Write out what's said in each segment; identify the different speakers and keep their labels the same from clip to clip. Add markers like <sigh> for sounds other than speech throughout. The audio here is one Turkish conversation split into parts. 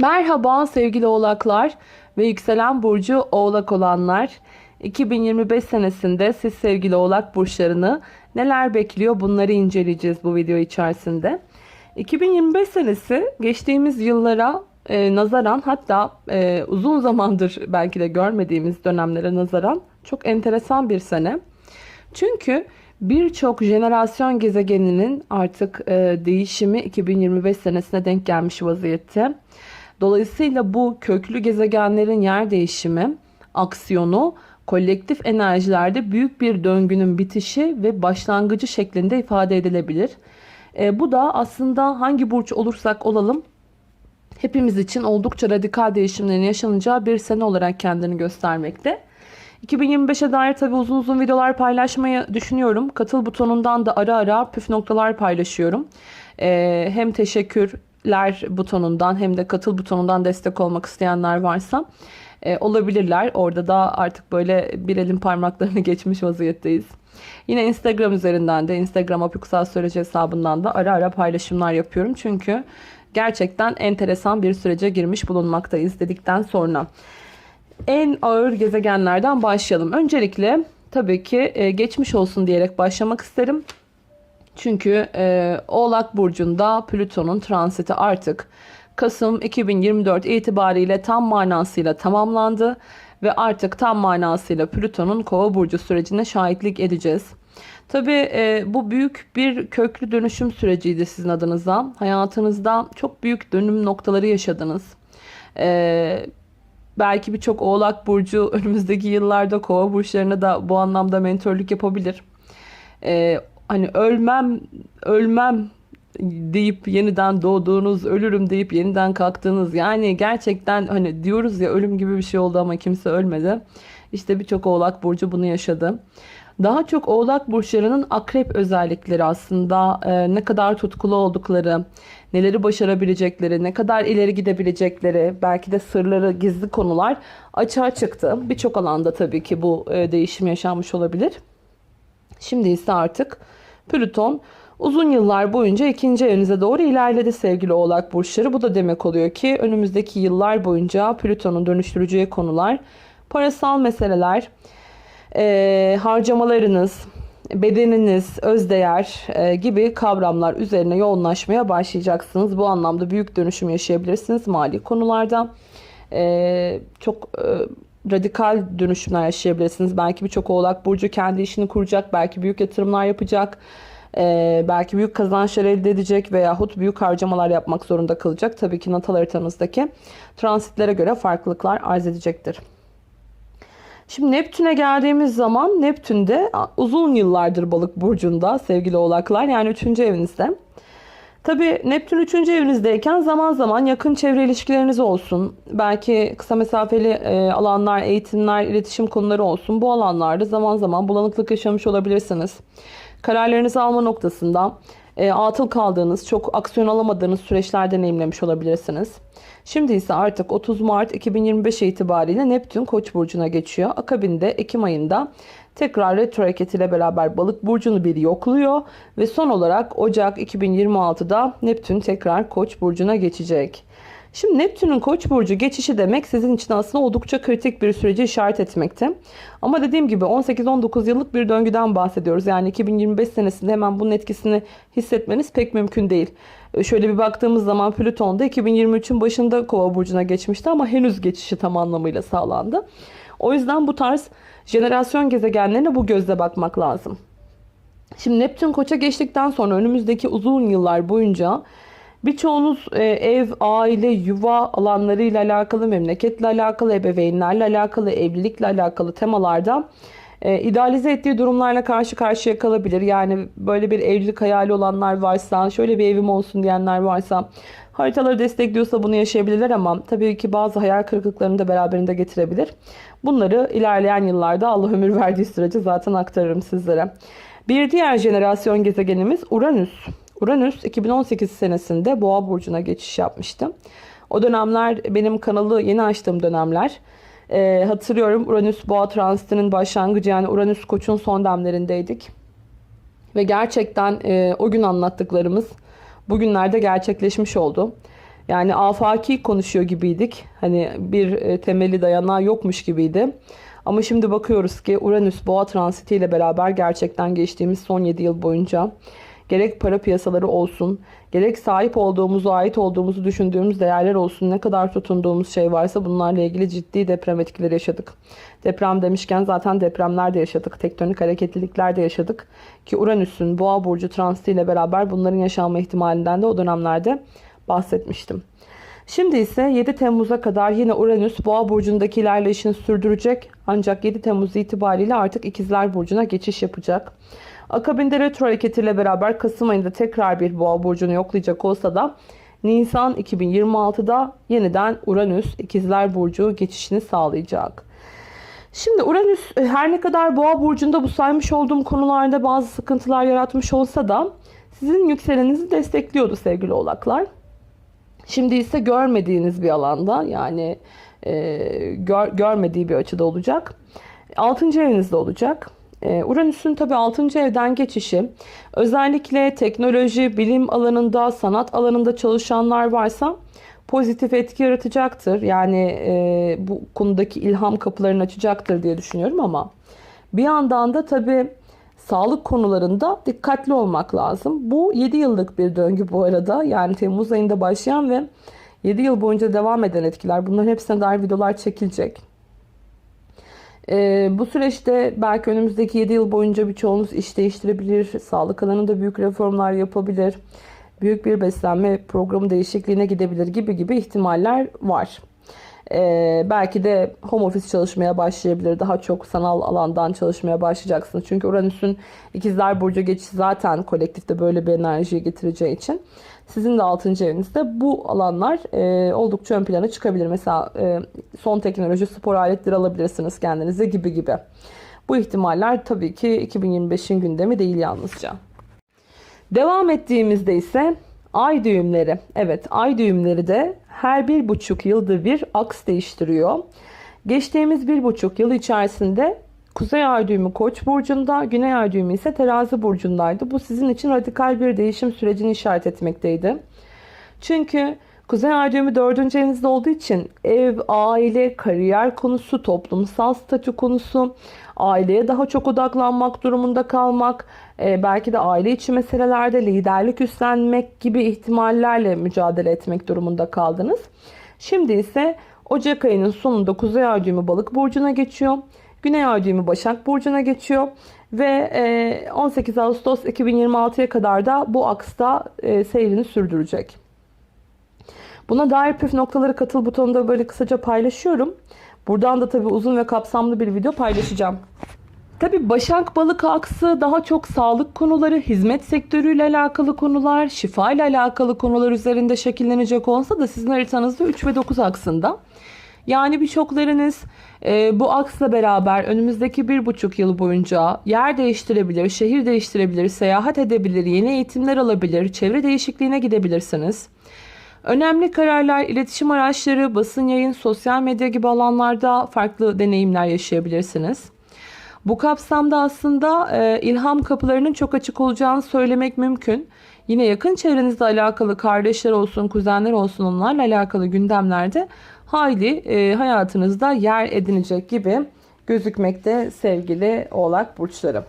Speaker 1: Merhaba sevgili oğlaklar ve yükselen burcu oğlak olanlar. 2025 senesinde siz sevgili oğlak burçlarını neler bekliyor bunları inceleyeceğiz bu video içerisinde. 2025 senesi geçtiğimiz yıllara e, nazaran hatta e, uzun zamandır belki de görmediğimiz dönemlere nazaran çok enteresan bir sene. Çünkü birçok jenerasyon gezegeninin artık e, değişimi 2025 senesine denk gelmiş vaziyette. Dolayısıyla bu köklü gezegenlerin yer değişimi, aksiyonu kolektif enerjilerde büyük bir döngünün bitişi ve başlangıcı şeklinde ifade edilebilir. E, bu da aslında hangi burç olursak olalım hepimiz için oldukça radikal değişimlerin yaşanacağı bir sene olarak kendini göstermekte. 2025'e dair tabi uzun uzun videolar paylaşmayı düşünüyorum. Katıl butonundan da ara ara püf noktalar paylaşıyorum. Ee, hem teşekkürler butonundan hem de katıl butonundan destek olmak isteyenler varsa e, olabilirler. Orada da artık böyle bir elin parmaklarını <laughs> geçmiş vaziyetteyiz. Yine Instagram üzerinden de Instagram Apüksal Süreci hesabından da ara ara paylaşımlar yapıyorum. Çünkü gerçekten enteresan bir sürece girmiş bulunmaktayız dedikten sonra en ağır gezegenlerden başlayalım. Öncelikle tabii ki e, geçmiş olsun diyerek başlamak isterim. Çünkü e, Oğlak Burcu'nda Plüton'un transiti artık Kasım 2024 itibariyle tam manasıyla tamamlandı. Ve artık tam manasıyla Plüton'un Kova Burcu sürecine şahitlik edeceğiz. Tabii e, bu büyük bir köklü dönüşüm süreciydi sizin adınıza. Hayatınızda çok büyük dönüm noktaları yaşadınız. E, Belki birçok oğlak burcu <laughs> önümüzdeki yıllarda kova burçlarına da bu anlamda mentorluk yapabilir. Ee, hani ölmem, ölmem deyip yeniden doğduğunuz, ölürüm deyip yeniden kalktığınız yani gerçekten hani diyoruz ya ölüm gibi bir şey oldu ama kimse ölmedi. İşte birçok oğlak burcu bunu yaşadı. Daha çok oğlak burçlarının akrep özellikleri aslında e, ne kadar tutkulu oldukları, neleri başarabilecekleri, ne kadar ileri gidebilecekleri, belki de sırları, gizli konular açığa çıktı. Birçok alanda tabii ki bu e, değişim yaşanmış olabilir. Şimdi ise artık Plüton uzun yıllar boyunca ikinci evinize doğru ilerledi sevgili oğlak burçları. Bu da demek oluyor ki önümüzdeki yıllar boyunca Plüton'un dönüştüreceği konular, parasal meseleler, e, harcamalarınız, bedeniniz, özdeğer e, gibi kavramlar üzerine yoğunlaşmaya başlayacaksınız. Bu anlamda büyük dönüşüm yaşayabilirsiniz mali konularda. E, çok e, radikal dönüşümler yaşayabilirsiniz. Belki birçok oğlak burcu kendi işini kuracak, belki büyük yatırımlar yapacak. Ee, belki büyük kazançlar elde edecek veyahut büyük harcamalar yapmak zorunda kalacak. Tabii ki natal haritanızdaki transitlere göre farklılıklar arz edecektir. Şimdi Neptün'e geldiğimiz zaman Neptün'de uzun yıllardır balık burcunda sevgili oğlaklar yani 3. evinizde. Tabi Neptün 3. evinizdeyken zaman zaman yakın çevre ilişkileriniz olsun. Belki kısa mesafeli e, alanlar, eğitimler, iletişim konuları olsun. Bu alanlarda zaman zaman bulanıklık yaşamış olabilirsiniz. Kararlarınızı alma noktasında e, atıl kaldığınız, çok aksiyon alamadığınız süreçler deneyimlemiş olabilirsiniz. Şimdi ise artık 30 Mart 2025 itibariyle Neptün Koç burcuna geçiyor. Akabinde Ekim ayında tekrar retro hareketiyle beraber Balık burcunu bir yokluyor ve son olarak Ocak 2026'da Neptün tekrar Koç burcuna geçecek. Şimdi Neptün'ün Koç burcu geçişi demek sizin için aslında oldukça kritik bir süreci işaret etmekte. Ama dediğim gibi 18-19 yıllık bir döngüden bahsediyoruz. Yani 2025 senesinde hemen bunun etkisini hissetmeniz pek mümkün değil. Ee, şöyle bir baktığımız zaman Plüton da 2023'ün başında Kova burcuna geçmişti ama henüz geçişi tam anlamıyla sağlandı. O yüzden bu tarz jenerasyon gezegenlerine bu gözle bakmak lazım. Şimdi Neptün Koç'a geçtikten sonra önümüzdeki uzun yıllar boyunca Birçoğunuz e, ev, aile, yuva alanlarıyla alakalı, memleketle alakalı, ebeveynlerle alakalı, evlilikle alakalı temalarda e, idealize ettiği durumlarla karşı karşıya kalabilir. Yani böyle bir evlilik hayali olanlar varsa, şöyle bir evim olsun diyenler varsa, haritaları destekliyorsa bunu yaşayabilirler ama tabii ki bazı hayal kırıklıklarını da beraberinde getirebilir. Bunları ilerleyen yıllarda Allah ömür verdiği sürece zaten aktarırım sizlere. Bir diğer jenerasyon gezegenimiz Uranüs. Uranüs 2018 senesinde Boğa burcuna geçiş yapmıştı. O dönemler benim kanalı yeni açtığım dönemler. Ee, hatırlıyorum Uranüs Boğa transitinin başlangıcı yani Uranüs Koç'un son demlerindeydik. Ve gerçekten e, o gün anlattıklarımız bugünlerde gerçekleşmiş oldu. Yani afaki konuşuyor gibiydik. Hani bir e, temeli dayanağı yokmuş gibiydi. Ama şimdi bakıyoruz ki Uranüs boğa transiti ile beraber gerçekten geçtiğimiz son 7 yıl boyunca gerek para piyasaları olsun, gerek sahip olduğumuzu, ait olduğumuzu düşündüğümüz değerler olsun, ne kadar tutunduğumuz şey varsa bunlarla ilgili ciddi deprem etkileri yaşadık. Deprem demişken zaten depremler de yaşadık, tektonik hareketlilikler de yaşadık. Ki Uranüs'ün boğa burcu transiti ile beraber bunların yaşanma ihtimalinden de o dönemlerde bahsetmiştim. Şimdi ise 7 Temmuz'a kadar yine Uranüs Boğa burcundaki ilerleyişini sürdürecek. Ancak 7 Temmuz itibariyle artık İkizler burcuna geçiş yapacak. Akabinde retro hareketiyle beraber Kasım ayında tekrar bir Boğa burcunu yoklayacak olsa da Nisan 2026'da yeniden Uranüs İkizler burcu geçişini sağlayacak. Şimdi Uranüs e, her ne kadar Boğa burcunda bu saymış olduğum konularda bazı sıkıntılar yaratmış olsa da sizin yükselenizi destekliyordu sevgili oğlaklar. Şimdi ise görmediğiniz bir alanda yani e, gör, görmediği bir açıda olacak. 6. evinizde olacak. E, Uranüs'ün tabi 6. evden geçişi özellikle teknoloji, bilim alanında, sanat alanında çalışanlar varsa pozitif etki yaratacaktır. Yani e, bu konudaki ilham kapılarını açacaktır diye düşünüyorum ama bir yandan da tabi sağlık konularında dikkatli olmak lazım. Bu 7 yıllık bir döngü bu arada. Yani Temmuz ayında başlayan ve 7 yıl boyunca devam eden etkiler. Bunların hepsine dair videolar çekilecek. Ee, bu süreçte belki önümüzdeki 7 yıl boyunca birçoğunuz iş değiştirebilir. Sağlık alanında büyük reformlar yapabilir. Büyük bir beslenme programı değişikliğine gidebilir gibi gibi ihtimaller var. Ee, belki de home office çalışmaya başlayabilir. Daha çok sanal alandan çalışmaya başlayacaksınız. Çünkü Uranüs'ün ikizler burcu geçişi zaten kolektifte böyle bir enerjiyi getireceği için sizin de 6. evinizde bu alanlar e, oldukça ön plana çıkabilir. Mesela e, son teknoloji spor aletleri alabilirsiniz kendinize gibi gibi. Bu ihtimaller tabii ki 2025'in gündemi değil yalnızca. Devam ettiğimizde ise ay düğümleri. Evet ay düğümleri de her bir buçuk yılda bir aks değiştiriyor. Geçtiğimiz bir buçuk yıl içerisinde Kuzey ay düğümü Koç burcunda, Güney ay düğümü ise Terazi burcundaydı. Bu sizin için radikal bir değişim sürecini işaret etmekteydi. Çünkü Kuzey ay düğümü dördüncü evinizde olduğu için ev, aile, kariyer konusu, toplumsal statü konusu, aileye daha çok odaklanmak durumunda kalmak, e, belki de aile içi meselelerde liderlik üstlenmek gibi ihtimallerle mücadele etmek durumunda kaldınız. Şimdi ise Ocak ayının sonunda Kuzey ay düğümü balık burcuna geçiyor. Güney ay düğümü Başak Burcu'na geçiyor. Ve 18 Ağustos 2026'ya kadar da bu aksta e, seyrini sürdürecek. Buna dair püf noktaları katıl butonunda böyle kısaca paylaşıyorum. Buradan da tabii uzun ve kapsamlı bir video paylaşacağım. Tabii Başak Balık aksı daha çok sağlık konuları, hizmet sektörüyle alakalı konular, şifa ile alakalı konular üzerinde şekillenecek olsa da sizin haritanızda 3 ve 9 aksında. Yani birçoklarınız e, bu aksla beraber önümüzdeki bir buçuk yıl boyunca yer değiştirebilir, şehir değiştirebilir, seyahat edebilir, yeni eğitimler alabilir, çevre değişikliğine gidebilirsiniz. Önemli kararlar, iletişim araçları, basın yayın, sosyal medya gibi alanlarda farklı deneyimler yaşayabilirsiniz. Bu kapsamda aslında e, ilham kapılarının çok açık olacağını söylemek mümkün. Yine yakın çevrenizde alakalı kardeşler olsun, kuzenler olsun onlarla alakalı gündemlerde hayli e, hayatınızda yer edinecek gibi gözükmekte sevgili oğlak burçları.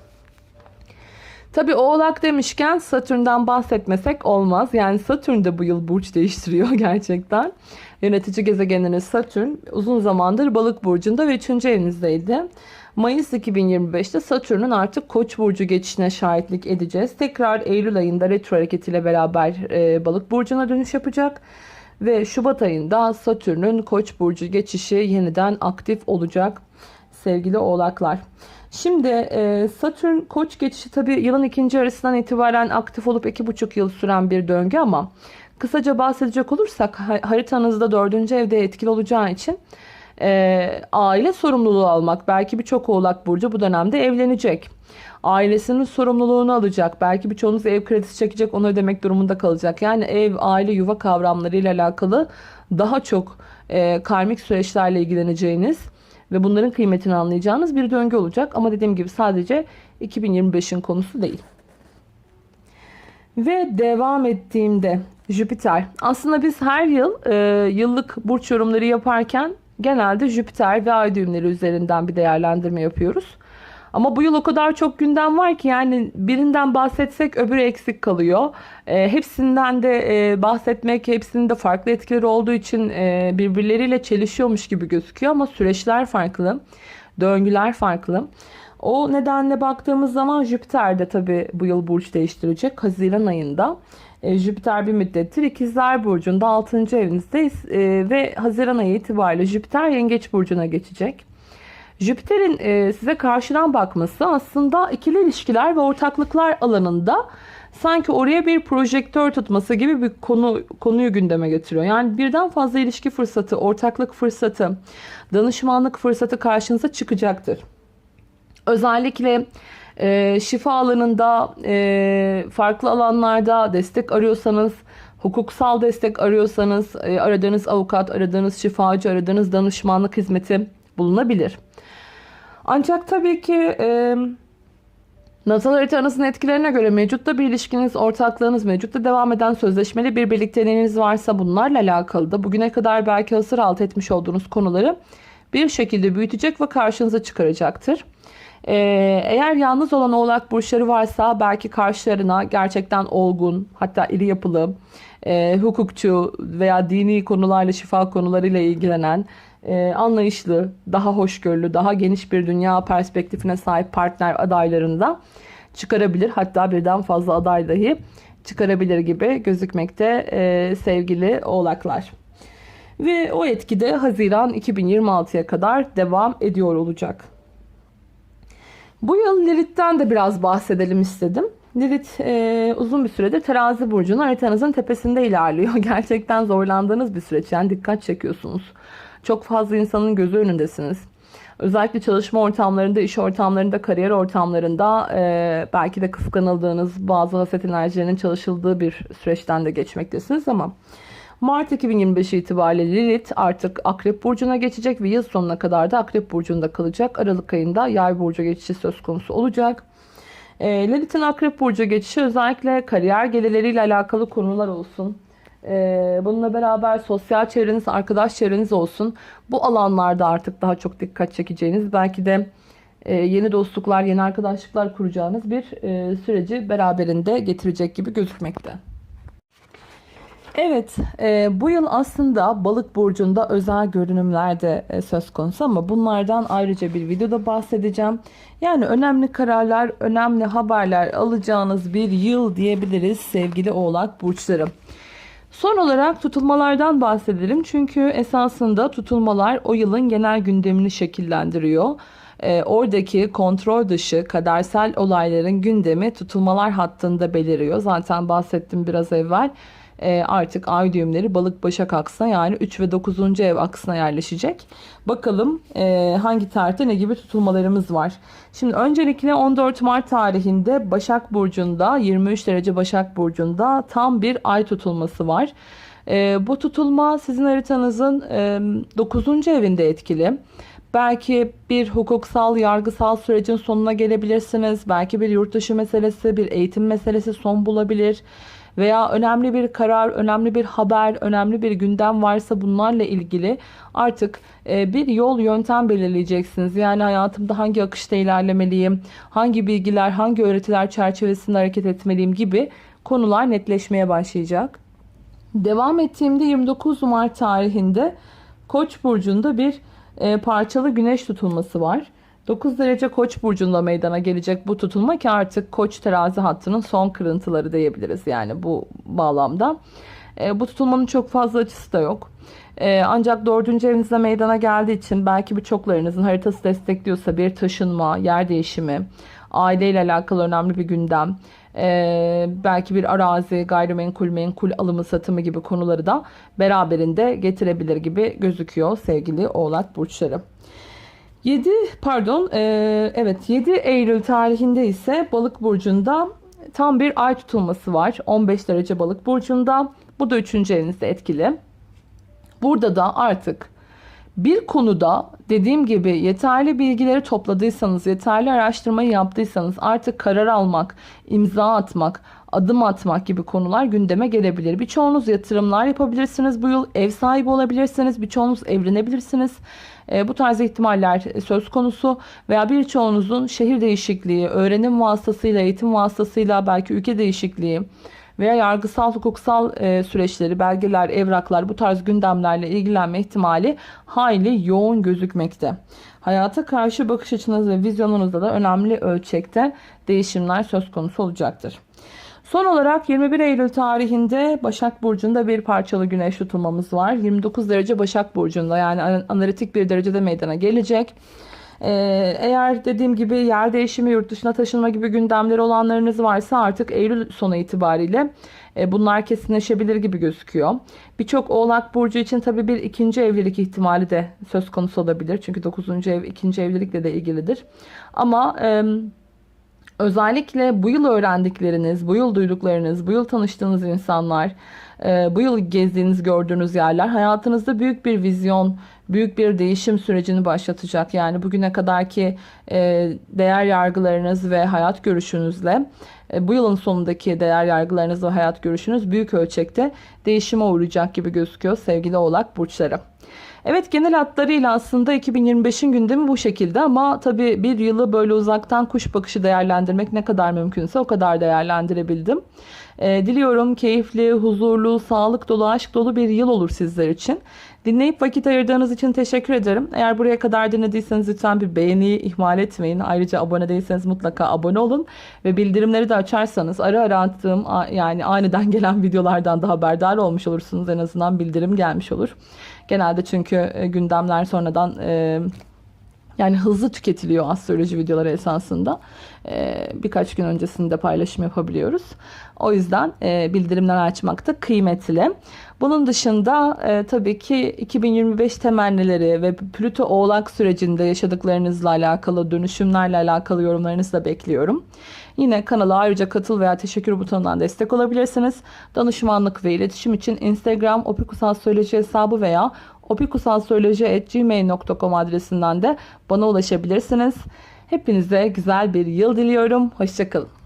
Speaker 1: Tabi oğlak demişken Satürn'den bahsetmesek olmaz. Yani Satürn de bu yıl burç değiştiriyor <laughs> gerçekten. Yönetici gezegeniniz Satürn uzun zamandır balık burcunda ve 3. evinizdeydi. Mayıs 2025'te Satürn'ün artık Koç burcu geçişine şahitlik edeceğiz. Tekrar Eylül ayında retro hareketiyle beraber e, balık burcuna dönüş yapacak. Ve Şubat ayında Satürn'ün Koç burcu geçişi yeniden aktif olacak sevgili oğlaklar. Şimdi e, Satürn Koç geçişi tabi yılın ikinci arasından itibaren aktif olup iki buçuk yıl süren bir döngü ama kısaca bahsedecek olursak haritanızda dördüncü evde etkili olacağı için e, aile sorumluluğu almak belki birçok oğlak burcu bu dönemde evlenecek. Ailesinin sorumluluğunu alacak. Belki birçoğunuz ev kredisi çekecek onu ödemek durumunda kalacak. Yani ev, aile, yuva kavramları ile alakalı daha çok e, karmik süreçlerle ilgileneceğiniz ve bunların kıymetini anlayacağınız bir döngü olacak. Ama dediğim gibi sadece 2025'in konusu değil. Ve devam ettiğimde Jüpiter. Aslında biz her yıl e, yıllık burç yorumları yaparken genelde Jüpiter ve ay düğümleri üzerinden bir değerlendirme yapıyoruz. Ama bu yıl o kadar çok gündem var ki yani birinden bahsetsek öbürü eksik kalıyor. E, hepsinden de e, bahsetmek, hepsinin de farklı etkileri olduğu için e, birbirleriyle çelişiyormuş gibi gözüküyor ama süreçler farklı, döngüler farklı. O nedenle baktığımız zaman Jüpiter de tabii bu yıl burç değiştirecek Haziran ayında. E, Jüpiter bir müddettir İkizler Burcu'nda 6. evinizdeyiz e, ve Haziran ayı itibariyle Jüpiter Yengeç Burcu'na geçecek. Jüpiter'in e, size karşıdan bakması aslında ikili ilişkiler ve ortaklıklar alanında sanki oraya bir projektör tutması gibi bir konu konuyu gündeme getiriyor. Yani birden fazla ilişki fırsatı, ortaklık fırsatı, danışmanlık fırsatı karşınıza çıkacaktır. Özellikle e, şifa alanında, e, farklı alanlarda destek arıyorsanız, hukuksal destek arıyorsanız, e, aradığınız avukat, aradığınız şifacı, aradığınız danışmanlık hizmeti bulunabilir. Ancak tabii ki e, natal haritanızın etkilerine göre mevcutta bir ilişkiniz, ortaklığınız, mevcutta devam eden sözleşmeli bir birlikteliğiniz varsa bunlarla alakalı da bugüne kadar belki hasır alt etmiş olduğunuz konuları bir şekilde büyütecek ve karşınıza çıkaracaktır. Ee, eğer yalnız olan oğlak burçları varsa belki karşılarına gerçekten olgun hatta iri yapılı e, hukukçu veya dini konularla şifa konularıyla ilgilenen e, anlayışlı, daha hoşgörülü, daha geniş bir dünya perspektifine sahip partner adaylarında çıkarabilir. Hatta birden fazla aday dahi çıkarabilir gibi gözükmekte e, sevgili oğlaklar. Ve o etkide Haziran 2026'ya kadar devam ediyor olacak. Bu yıl Lilith'ten de biraz bahsedelim istedim. Lilith e, uzun bir süredir terazi burcunun haritanızın tepesinde ilerliyor. <laughs> Gerçekten zorlandığınız bir süreç. Yani dikkat çekiyorsunuz. Çok fazla insanın gözü önündesiniz. Özellikle çalışma ortamlarında, iş ortamlarında, kariyer ortamlarında e, belki de kıskanıldığınız bazı haset enerjilerinin çalışıldığı bir süreçten de geçmektesiniz ama Mart 2025 itibariyle Lilith artık Akrep Burcu'na geçecek ve yıl sonuna kadar da Akrep Burcu'nda kalacak. Aralık ayında Yay Burcu geçişi söz konusu olacak. E, Lilith'in Akrep Burcu geçişi özellikle kariyer gelirleriyle alakalı konular olsun. E, bununla beraber sosyal çevreniz, arkadaş çevreniz olsun. Bu alanlarda artık daha çok dikkat çekeceğiniz, belki de e, yeni dostluklar, yeni arkadaşlıklar kuracağınız bir e, süreci beraberinde getirecek gibi gözükmekte. Evet, e, bu yıl aslında balık burcunda özel görünümler de e, söz konusu ama bunlardan ayrıca bir videoda bahsedeceğim. Yani önemli kararlar, önemli haberler alacağınız bir yıl diyebiliriz sevgili oğlak burçları. Son olarak tutulmalardan bahsedelim çünkü esasında tutulmalar o yılın genel gündemini şekillendiriyor. E, oradaki kontrol dışı kadersel olayların gündemi tutulmalar hattında beliriyor. Zaten bahsettim biraz evvel e, artık ay düğümleri balık başak aksına yani 3 ve 9. ev aksına yerleşecek. Bakalım e, hangi tarihte ne gibi tutulmalarımız var. Şimdi öncelikle 14 Mart tarihinde Başak Burcu'nda 23 derece Başak Burcu'nda tam bir ay tutulması var. E, bu tutulma sizin haritanızın e, 9. evinde etkili. Belki bir hukuksal, yargısal sürecin sonuna gelebilirsiniz. Belki bir yurt dışı meselesi, bir eğitim meselesi son bulabilir veya önemli bir karar, önemli bir haber, önemli bir gündem varsa bunlarla ilgili artık e, bir yol yöntem belirleyeceksiniz. Yani hayatımda hangi akışta ilerlemeliyim, hangi bilgiler, hangi öğretiler çerçevesinde hareket etmeliyim gibi konular netleşmeye başlayacak. Devam ettiğimde 29 Mart tarihinde Koç burcunda bir e, parçalı güneş tutulması var. 9 derece koç burcunda meydana gelecek bu tutulma ki artık koç terazi hattının son kırıntıları diyebiliriz yani bu bağlamda. E, bu tutulmanın çok fazla açısı da yok. E, ancak dördüncü evinizde meydana geldiği için belki birçoklarınızın haritası destekliyorsa bir taşınma, yer değişimi, aileyle alakalı önemli bir gündem, e, belki bir arazi, gayrimenkul, menkul alımı satımı gibi konuları da beraberinde getirebilir gibi gözüküyor sevgili oğlak burçları. 7 pardon e, evet 7 Eylül tarihinde ise balık burcunda tam bir ay tutulması var. 15 derece balık burcunda. Bu da 3. evinizde etkili. Burada da artık Bir konuda dediğim gibi yeterli bilgileri topladıysanız, yeterli araştırmayı yaptıysanız artık karar almak, imza atmak, adım atmak gibi konular gündeme gelebilir. Birçoğunuz yatırımlar yapabilirsiniz bu yıl. Ev sahibi olabilirsiniz. Birçoğunuz evlenebilirsiniz. E, bu tarz ihtimaller söz konusu veya birçoğunuzun şehir değişikliği, öğrenim vasıtasıyla, eğitim vasıtasıyla belki ülke değişikliği veya yargısal hukuksal e, süreçleri, belgeler, evraklar bu tarz gündemlerle ilgilenme ihtimali hayli yoğun gözükmekte. Hayata karşı bakış açınız ve vizyonunuzda da önemli ölçekte değişimler söz konusu olacaktır. Son olarak 21 Eylül tarihinde Başak Burcu'nda bir parçalı güneş tutulmamız var. 29 derece Başak Burcu'nda yani analitik bir derecede meydana gelecek. Ee, eğer dediğim gibi yer değişimi, yurt dışına taşınma gibi gündemleri olanlarınız varsa artık Eylül sonu itibariyle e, bunlar kesinleşebilir gibi gözüküyor. Birçok Oğlak Burcu için tabii bir ikinci evlilik ihtimali de söz konusu olabilir. Çünkü 9. ev ikinci evlilikle de ilgilidir. Ama... E, Özellikle bu yıl öğrendikleriniz, bu yıl duyduklarınız, bu yıl tanıştığınız insanlar, e, bu yıl gezdiğiniz, gördüğünüz yerler hayatınızda büyük bir vizyon, büyük bir değişim sürecini başlatacak. Yani bugüne kadarki e, değer yargılarınız ve hayat görüşünüzle e, bu yılın sonundaki değer yargılarınız ve hayat görüşünüz büyük ölçekte değişime uğrayacak gibi gözüküyor sevgili oğlak burçları. Evet genel hatlarıyla aslında 2025'in gündemi bu şekilde ama tabii bir yılı böyle uzaktan kuş bakışı değerlendirmek ne kadar mümkünse o kadar değerlendirebildim. Ee, diliyorum keyifli, huzurlu, sağlık dolu, aşk dolu bir yıl olur sizler için. Dinleyip vakit ayırdığınız için teşekkür ederim. Eğer buraya kadar dinlediyseniz lütfen bir beğeniyi ihmal etmeyin. Ayrıca abone değilseniz mutlaka abone olun. Ve bildirimleri de açarsanız ara ara attığım yani aniden <laughs> gelen videolardan da haberdar olmuş olursunuz. En azından bildirim gelmiş olur. Genelde çünkü e, gündemler sonradan e, yani hızlı tüketiliyor astroloji videoları esasında. Ee, birkaç gün öncesinde paylaşım yapabiliyoruz. O yüzden e, bildirimler açmak da kıymetli. Bunun dışında e, tabii ki 2025 temennileri ve Plüto Oğlak sürecinde yaşadıklarınızla alakalı, dönüşümlerle alakalı yorumlarınızı da bekliyorum. Yine kanala ayrıca katıl veya teşekkür butonundan destek olabilirsiniz. Danışmanlık ve iletişim için Instagram opikusastroloji hesabı veya opikusastroloji.gmail.com adresinden de bana ulaşabilirsiniz. Hepinize güzel bir yıl diliyorum. Hoşçakalın.